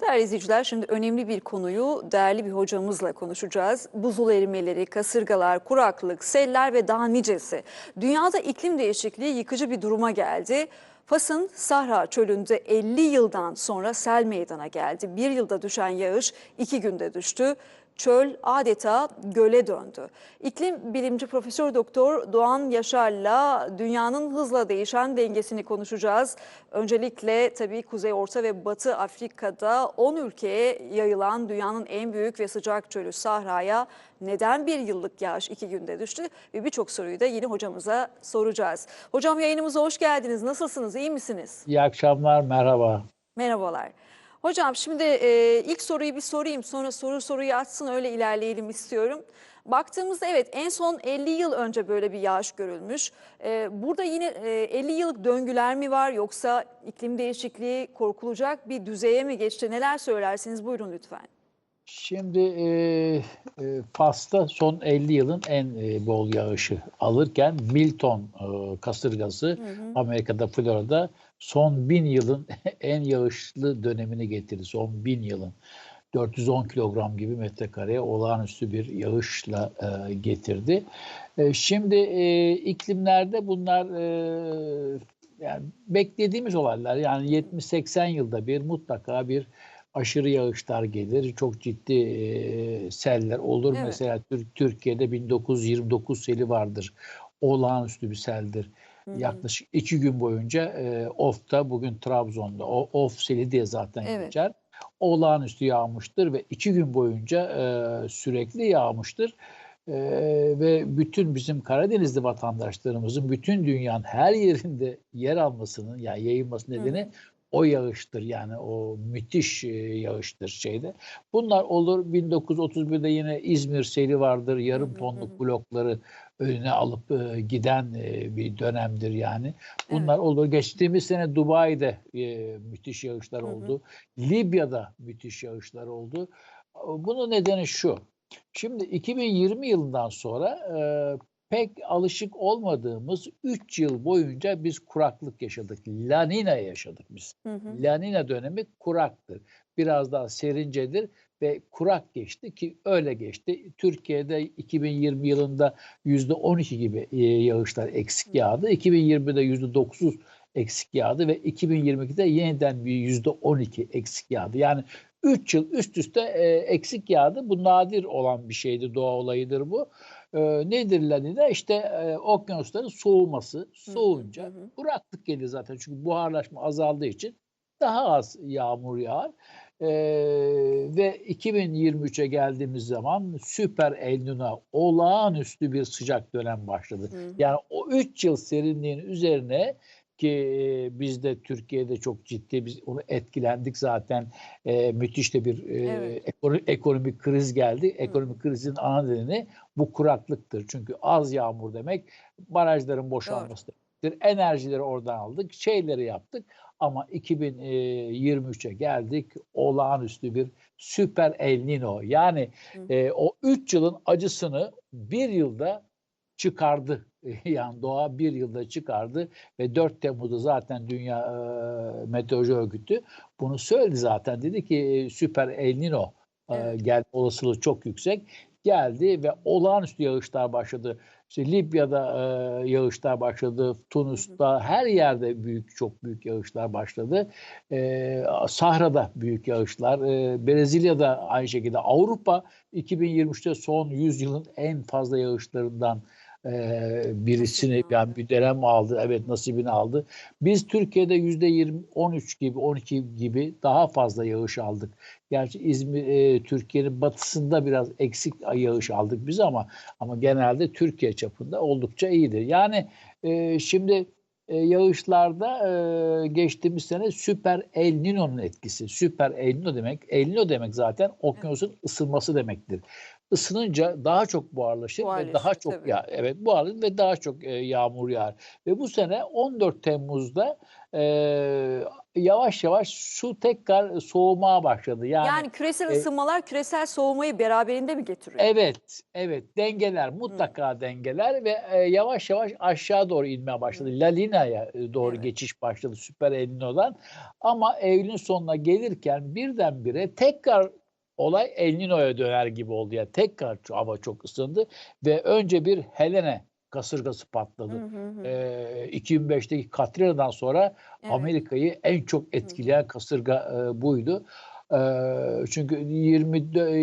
Değerli izleyiciler şimdi önemli bir konuyu değerli bir hocamızla konuşacağız. Buzul erimeleri, kasırgalar, kuraklık, seller ve daha nicesi. Dünyada iklim değişikliği yıkıcı bir duruma geldi. Fas'ın Sahra çölünde 50 yıldan sonra sel meydana geldi. Bir yılda düşen yağış iki günde düştü. Çöl adeta göle döndü. İklim bilimci Profesör Doktor Doğan Yaşar'la dünyanın hızla değişen dengesini konuşacağız. Öncelikle tabii Kuzey Orta ve Batı Afrika'da 10 ülkeye yayılan dünyanın en büyük ve sıcak çölü Sahra'ya neden bir yıllık yağış iki günde düştü? Ve birçok soruyu da yine hocamıza soracağız. Hocam yayınımıza hoş geldiniz. Nasılsınız? İyi misiniz? İyi akşamlar, merhaba. Merhabalar. Hocam şimdi e, ilk soruyu bir sorayım sonra soru soruyu açsın öyle ilerleyelim istiyorum. Baktığımızda evet en son 50 yıl önce böyle bir yağış görülmüş. E, burada yine e, 50 yıllık döngüler mi var yoksa iklim değişikliği korkulacak bir düzeye mi geçti? Neler söylersiniz buyurun lütfen. Şimdi e, e, Fas'ta son 50 yılın en e, bol yağışı alırken Milton e, kasırgası Amerika'da Florida'da son 1000 yılın en yağışlı dönemini getirdi. Son 1000 yılın 410 kilogram gibi metrekareye olağanüstü bir yağışla e, getirdi. E, şimdi e, iklimlerde bunlar e, yani beklediğimiz olaylar yani 70-80 yılda bir mutlaka bir aşırı yağışlar gelir. Çok ciddi e, seller olur. Evet. Mesela Tür- Türkiye'de 1929 seli vardır. Olağanüstü bir seldir. Yaklaşık iki gün boyunca e, Of'ta bugün Trabzon'da o, Of seli diye zaten Evet. geçer. Olağanüstü yağmıştır ve iki gün boyunca e, sürekli yağmıştır. E, ve bütün bizim Karadenizli vatandaşlarımızın bütün dünyanın her yerinde yer almasının yani yayılması nedeni o yağıştır yani o müthiş e, yağıştır şeyde. Bunlar olur 1931'de yine İzmir seli vardır. Yarım tonluk blokları önüne alıp e, giden e, bir dönemdir yani. Bunlar olur. Geçtiğimiz sene Dubai'de e, müthiş yağışlar Hı hı. oldu. Libya'da müthiş yağışlar oldu. Bunun nedeni şu. Şimdi 2020 yılından sonra e, pek alışık olmadığımız 3 yıl boyunca biz kuraklık yaşadık. La Nina yaşadık biz. Hı hı. La Nina dönemi kuraktır. Biraz daha serincedir ve kurak geçti ki öyle geçti. Türkiye'de 2020 yılında %12 gibi e, yağışlar eksik yağdı. 2020'de %9 eksik yağdı ve 2022'de yeniden bir %12 eksik yağdı. Yani 3 yıl üst üste e, eksik yağdı. Bu nadir olan bir şeydi, doğa olayıdır bu. E, nedir La Nina? İşte e, okyanusların soğuması. Soğunca hı hı. kuraklık gelir zaten. Çünkü buharlaşma azaldığı için daha az yağmur yağar. Ee, ve 2023'e geldiğimiz zaman süper El Niño olağanüstü bir sıcak dönem başladı. Hı. Yani o 3 yıl serinliğin üzerine ki e, biz de Türkiye'de çok ciddi biz onu etkilendik zaten e, müthiş de bir e, Evet. ekono- ekonomik kriz geldi. Ekonomik krizin ana nedeni bu kuraklıktır. Çünkü az yağmur demek barajların boşalması demektir. Enerjileri oradan aldık, şeyleri yaptık ama 2023'e geldik olağanüstü bir süper El Nino. Yani Hı. e, o 3 yılın acısını bir yılda çıkardı. Yani doğa bir yılda çıkardı ve 4 Temmuz'da zaten Dünya e, Meteoroloji Örgütü bunu söyledi zaten. Dedi ki e, süper El Nino e, Evet. gelme olasılığı çok yüksek. Geldi ve olağanüstü yağışlar başladı. İşte Libya'da e, yağışlar başladı. Tunus'ta her yerde büyük çok büyük yağışlar başladı. E, Sahra'da büyük yağışlar. E, Brezilya'da aynı şekilde. Avrupa 2023'te son 100 yılın en fazla yağışlarından e, birisini yani bir dönem aldı. Evet nasibini aldı. Biz Türkiye'de yüzde 20, 13 gibi 12 gibi daha fazla yağış aldık. Gerçi İzmir e, Türkiye'nin batısında biraz eksik yağış aldık biz ama ama genelde Türkiye çapında oldukça iyidir. Yani e, şimdi e, yağışlarda e, geçtiğimiz sene süper El Niño'nun etkisi. Süper El Niño demek, El Niño demek zaten okyanusun ısınması demektir. Isınınca daha çok buharlaşır ve Buharlaşır, daha çok tabii. ya evet buharlaşır ve daha çok e, yağmur yağar. Ve bu sene 14 Temmuz'da e, yavaş yavaş su tekrar soğumaya başladı. Yani, Yani küresel e, ısınmalar küresel soğumayı beraberinde mi getiriyor? Evet, evet dengeler mutlaka dengeler ve e, yavaş yavaş aşağı doğru inmeye başladı. La Lina'ya e, doğru Evet. geçiş başladı Süper El Niño'dan. Ama Eylül'ün sonuna gelirken birdenbire tekrar olay El Niño'ya döner gibi oldu. Yani tekrar hava çok ısındı ve önce bir Helene kasırgası patladı. Hı hı hı. Ee, 2005'teki Katrina'dan sonra Evet. Amerika'yı en çok etkileyen kasırga e, buydu. Çünkü 20,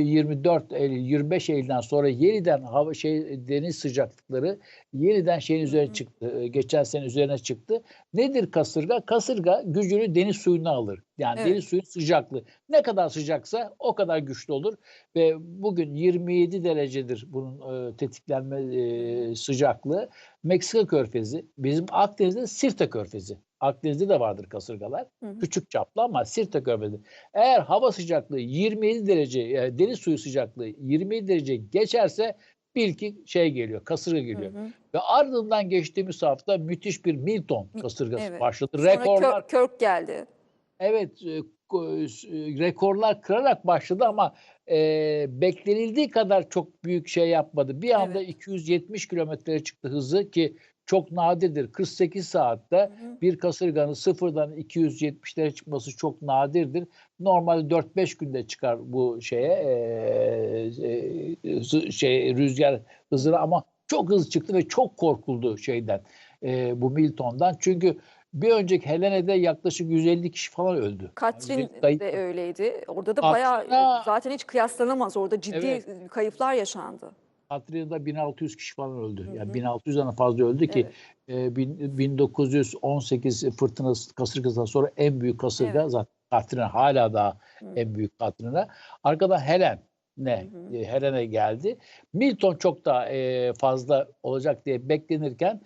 24 Eylül 25 Eylül'den sonra yeniden hava şey deniz sıcaklıkları yeniden şeyin üzerine çıktı. Geçen sene üzerine çıktı. Nedir kasırga? Kasırga gücünü deniz suyuna alır. Yani Evet. deniz suyun sıcaklığı. Ne kadar sıcaksa o kadar güçlü olur ve bugün 27 derecedir bunun e, tetiklenme e, sıcaklığı. Meksika körfezi, bizim Akdeniz'de Sirte körfezi. Akdeniz'de de vardır kasırgalar. Hı hı. Küçük çaplı ama Sirte körfezi. Eğer hava sıcaklığı 27 derece, e, deniz suyu sıcaklığı 27 derece geçerse bil ki şey geliyor, kasırga Hı geliyor. hı. Ve ardından geçtiğimiz hafta müthiş bir Milton Mi- kasırgası evet. başladı. Sonra Rekorlar Kör- Körk geldi. Evet, e, e, rekorlar kırarak başladı ama e, beklenildiği kadar çok büyük şey yapmadı. Bir anda Evet. 270 kilometreye çıktı hızı ki çok nadirdir. 48 saatte Hı hı. bir kasırganın sıfırdan 270'lere çıkması çok nadirdir. Normalde 4-5 günde çıkar bu şeye e, e, şey rüzgar hızına ama çok hızlı çıktı ve çok korkuldu şeyden e, bu Milton'dan. Çünkü bir önceki Helene'de yaklaşık 150 kişi falan öldü. Katrin Yani kayıp- de öyleydi. Orada da bayağı zaten hiç kıyaslanamaz. Orada ciddi Evet. kayıplar yaşandı. Katrina'da 1600 kişi falan öldü. Yani 1600'den fazla öldü ki e, bin- 1918 fırtınası kasırgasından sonra en büyük kasırga Evet. zaten Katrina hala daha Hı. en büyük Katrina. Arkadan Helen ne? E, Helen'e geldi. Milton çok daha e, fazla olacak diye beklenirken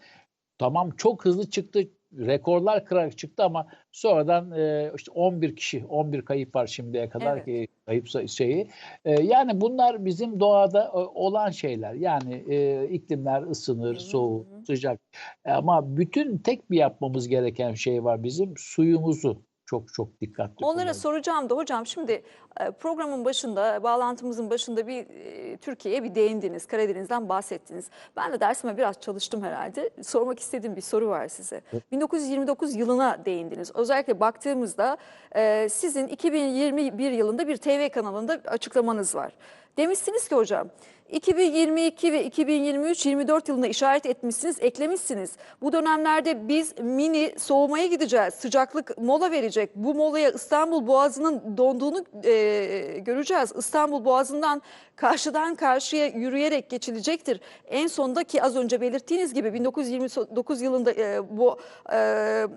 tamam çok hızlı çıktı. Rekorlar kırarak çıktı ama sonradan e, işte 11 kişi, 11 kayıp var şimdiye kadar Evet. ki kayıp şeyi. E, yani bunlar bizim doğada e, olan şeyler. Yani e, iklimler ısınır, Hı hı, soğuk, sıcak. Ama bütün tek bir yapmamız gereken şey var bizim suyumuzu çok çok dikkatli Onlara kullanalım. soracağım da hocam şimdi e, programın başında, bağlantımızın başında bir e, Türkiye'ye bir değindiniz. Karadeniz'den bahsettiniz. Ben de dersime biraz çalıştım herhalde. Sormak istediğim bir soru var size. 1929 yılına değindiniz. Özellikle baktığımızda e, sizin 2021 yılında bir TV kanalında açıklamanız var. Demişsiniz ki hocam 2022 ve 2023-24 yılına işaret etmişsiniz, eklemişsiniz. Bu dönemlerde biz mini soğumaya gideceğiz. Sıcaklık mola verecek. Bu molaya İstanbul Boğazı'nın donduğunu e, göreceğiz. İstanbul Boğazı'ndan karşıdan karşıya yürüyerek geçilecektir. En sondaki az önce belirttiğiniz gibi 1929 yılında e, bu e,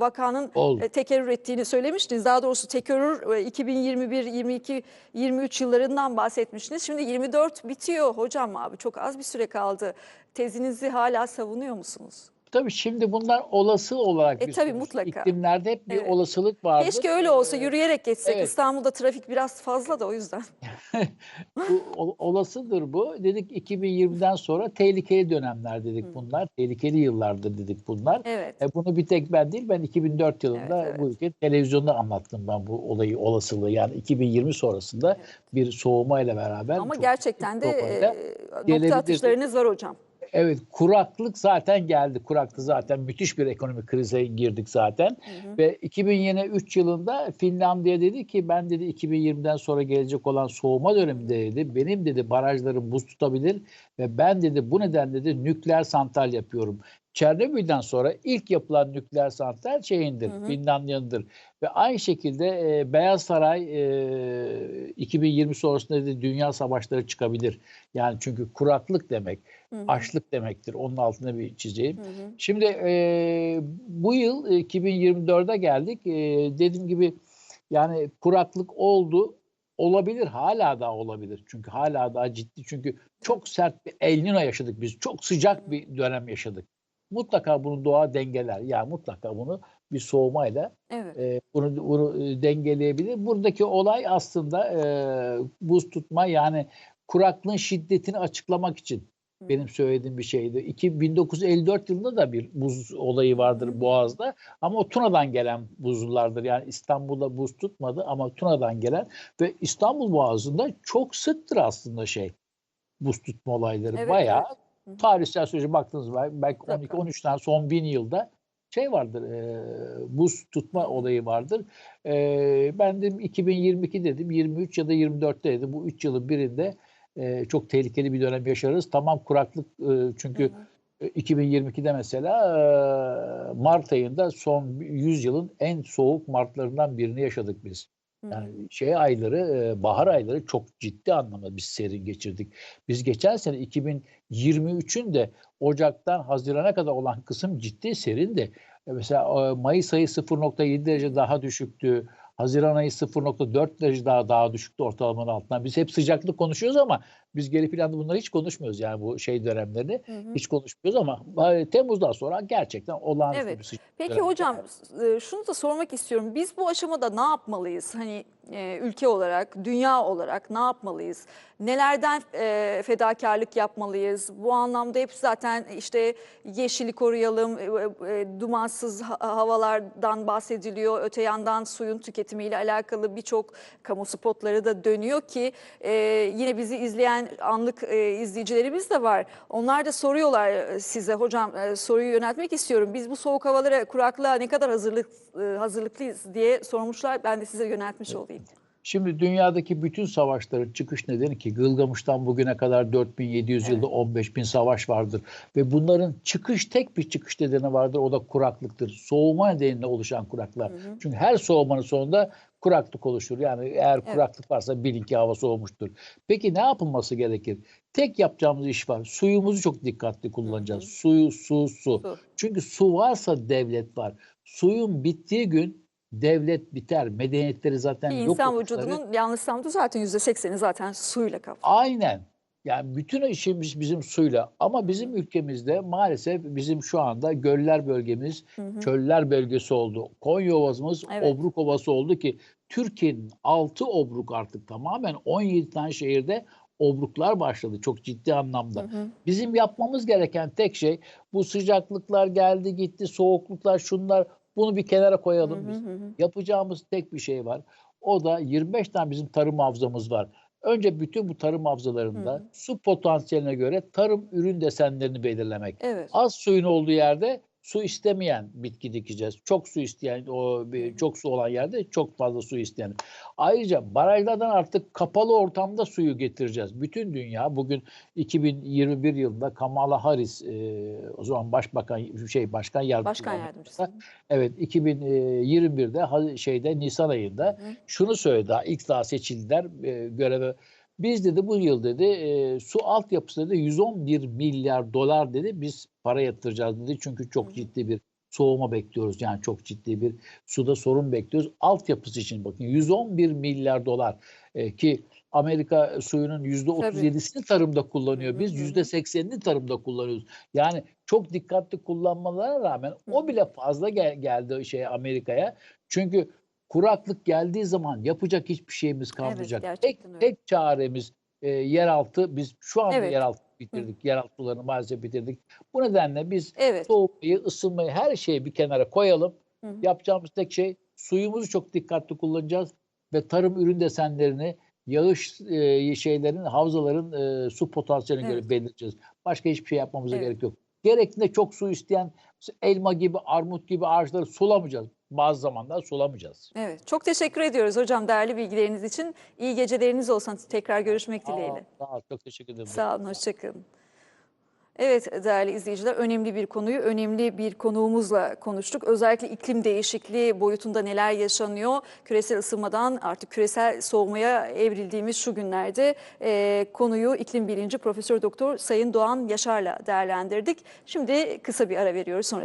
vakanın Oldu. e, tekerrür ettiğini söylemiştiniz. Daha doğrusu tekerrür e, 2021, 22, 23 yıllarından bahsetmiştiniz. Şimdi 24 bitiyor hocam abi çok az bir süre kaldı. Tezinizi hala savunuyor musunuz? Tabii şimdi bunlar olası olarak E, bir tabii sonuç. mutlaka. İklimlerde hep bir Evet. olasılık vardır. Keşke öyle olsa Ee, yürüyerek geçsek. evet. İstanbul'da trafik biraz fazla da o yüzden. bu ol- olasıdır bu. Dedik 2020'den sonra tehlikeli dönemler dedik bunlar. Tehlikeli yıllardır dedik bunlar. Evet. E bunu bir tek ben değil ben 2004 yılında Evet, evet. bu ülke televizyonda anlattım ben bu olayı olasılığı yani 2020 sonrasında bir soğumayla beraber Ama gerçekten de e, nokta atışlarınız var hocam. Evet kuraklık zaten geldi. Kuraklık zaten müthiş bir ekonomik krize girdik zaten. Ve 2023 yılında Finlandiya dedi ki ben dedi 2020'den sonra gelecek olan soğuma döneminde dedi benim dedi barajlarım buz tutabilir ve ben dedi bu nedenle dedi nükleer santral yapıyorum. Çernobyl'den sonra ilk yapılan nükleer santral şeyindir, Finlandiya'nındır. Ve aynı şekilde e, Beyaz Saray e, 2020 sonrasında dedi dünya savaşları çıkabilir. Yani çünkü kuraklık demek, açlık demektir. Onun altına bir çizeyim. Şimdi e, bu yıl e, 2024'e geldik. E, dediğim gibi yani kuraklık oldu. Olabilir, hala daha olabilir. Çünkü hala daha ciddi. Çünkü çok sert bir El Niño yaşadık biz. Çok sıcak bir dönem yaşadık. Mutlaka bunu doğa dengeler. Yani mutlaka bunu bir soğumayla Evet. e, bunu, bunu e, dengeleyebilir. Buradaki olay aslında e, buz tutma yani kuraklığın şiddetini açıklamak için Benim söylediğim bir şeydi. İki- 1954 yılında da bir buz olayı vardır Boğaz'da ama o Tuna'dan gelen buzullardır. Yani İstanbul'da buz tutmadı ama Tuna'dan gelen ve İstanbul Boğazı'nda çok sıktır aslında şey buz tutma olayları. Evet, Bayağı evet. Hı hı. tarihsel sürece baktığınız zaman belki Mutlaka. 12-13 tane son 1000 yılda şey vardır, e, buz tutma olayı vardır. E, ben de 2022 dedim, 23 ya da 24'te dedim. Bu 3 yılın birinde e, çok tehlikeli bir dönem yaşarız. Tamam kuraklık e, çünkü e, 2022'de mesela e, Mart ayında son 100 yılın en soğuk Martlarından birini yaşadık biz. Yani şey ayları, bahar ayları çok ciddi anlamda biz serin geçirdik. Biz geçen sene 2023'ün de Ocak'tan Haziran'a kadar olan kısım ciddi serindi. E, Mesela Mayıs ayı 0.7 derece daha düşüktü. Haziran ayı 0.4 derece daha daha düşüktü ortalamanın altından. Biz hep sıcaklık konuşuyoruz ama biz geri planda bunları hiç konuşmuyoruz yani bu şey dönemlerini Hı hı. hiç konuşmuyoruz ama e, Temmuz'dan sonra gerçekten olağanüstü Evet. bir sıcaklık. Peki dönemi. hocam e, şunu da sormak istiyorum. Biz bu aşamada ne yapmalıyız? Hani e, ülke olarak, dünya olarak ne yapmalıyız? Nelerden e, fedakarlık yapmalıyız? Bu anlamda hep zaten işte yeşili koruyalım, e, e, dumansız ha- havalardan bahsediliyor. Öte yandan suyun tüketimiyle alakalı birçok kamu spotları da dönüyor ki e, yine bizi izleyen anlık e, izleyicilerimiz de var. Onlar da soruyorlar e, size hocam e, soruyu yöneltmek istiyorum. Biz bu soğuk havalara, kuraklığa ne kadar hazırlık e, hazırlıklıyız diye sormuşlar. Ben de size yöneltmiş olayım. Şimdi dünyadaki bütün savaşların çıkış nedeni ki Gılgamış'tan bugüne kadar 4700 yılda 15 bin savaş vardır. Ve bunların çıkış tek bir çıkış nedeni vardır o da kuraklıktır. Soğuma nedeniyle oluşan kuraklar. Çünkü her soğumanın sonunda kuraklık oluşur. Yani eğer kuraklık varsa bilin ki hava soğumuştur. Peki ne yapılması gerekir? Tek yapacağımız iş var. Suyumuzu çok dikkatli kullanacağız. Suyu, su, su. Su. Çünkü su varsa devlet var. Suyun bittiği gün devlet biter. Medeniyetleri zaten Ki yok insan vücudunun yanlışsam da zaten %80'i zaten suyla kaplı. Aynen. Yani bütün işimiz bizim suyla ama bizim ülkemizde maalesef bizim şu anda göller bölgemiz, çöller bölgesi oldu. Konya Ovası'mız Evet. Obruk Ovası oldu ki Türkiye'nin 6 obruk artık tamamen 17 tane şehirde obruklar başladı çok ciddi anlamda. Bizim yapmamız gereken tek şey bu sıcaklıklar geldi gitti, soğukluklar şunlar bunu bir kenara koyalım biz. Yapacağımız tek bir şey var. O da 25 tane bizim tarım havzamız var. Önce bütün bu tarım havzalarında su potansiyeline göre tarım ürün desenlerini belirlemek. Evet. Az suyun olduğu yerde su istemeyen bitki dikeceğiz. Çok su isteyen, o bir- çok su olan yerde çok fazla su isteyen. Ayrıca barajlardan artık kapalı ortamda suyu getireceğiz. Bütün dünya bugün 2021 yılında Kamala Harris e, o zaman başbakan şey başkan yardımcısı. Başkan yardımcısı. Evet 2021'de ha- şeyde Nisan ayında şunu söyledi daha ilk daha seçildiler e, göreve. Biz dedi bu yıl dedi e, su altyapısı dedi 111 milyar dolar dedi biz para yatıracağız dedi. Çünkü çok ciddi bir soğuma bekliyoruz. Yani çok ciddi bir suda sorun bekliyoruz. Altyapısı için bakın 111 milyar dolar e, ki Amerika suyunun %37'sini tarımda kullanıyor. Biz %80'ini tarımda kullanıyoruz. Yani çok dikkatli kullanmalarına rağmen o bile fazla gel- geldi şey Amerika'ya. Çünkü kuraklık geldiği zaman yapacak hiçbir şeyimiz kalmayacak. gerçekten tek, öyle. tek çaremiz e, yeraltı. Biz şu anda Evet. yeraltı bitirdik. Yeraltı sularını maalesef bitirdik. Bu nedenle biz Evet. soğumayı, ısınmayı her şeyi bir kenara koyalım. Hı hı. Yapacağımız tek şey suyumuzu çok dikkatli kullanacağız ve tarım ürün desenlerini yağış e, şeylerin, havzaların e, su potansiyeline Evet. göre belirleyeceğiz. Başka hiçbir şey yapmamıza Evet. gerek yok. Gerektiğinde çok su isteyen elma gibi, armut gibi ağaçları sulamayacağız. Bazı zamanlar sulamayacağız. Evet. Çok teşekkür ediyoruz hocam değerli bilgileriniz için. İyi geceleriniz olsun. Tekrar görüşmek dileğiyle. Sağ ol, çok teşekkür ederim. Sağ olun, hoşçakalın. Evet değerli izleyiciler önemli bir konuyu önemli bir konuğumuzla konuştuk. Özellikle iklim değişikliği boyutunda neler yaşanıyor? Küresel ısınmadan artık küresel soğumaya evrildiğimiz şu günlerde e, konuyu iklim bilinci Profesör Doktor Sayın Doğan Yaşar'la değerlendirdik. Şimdi kısa bir ara veriyoruz sonrasında.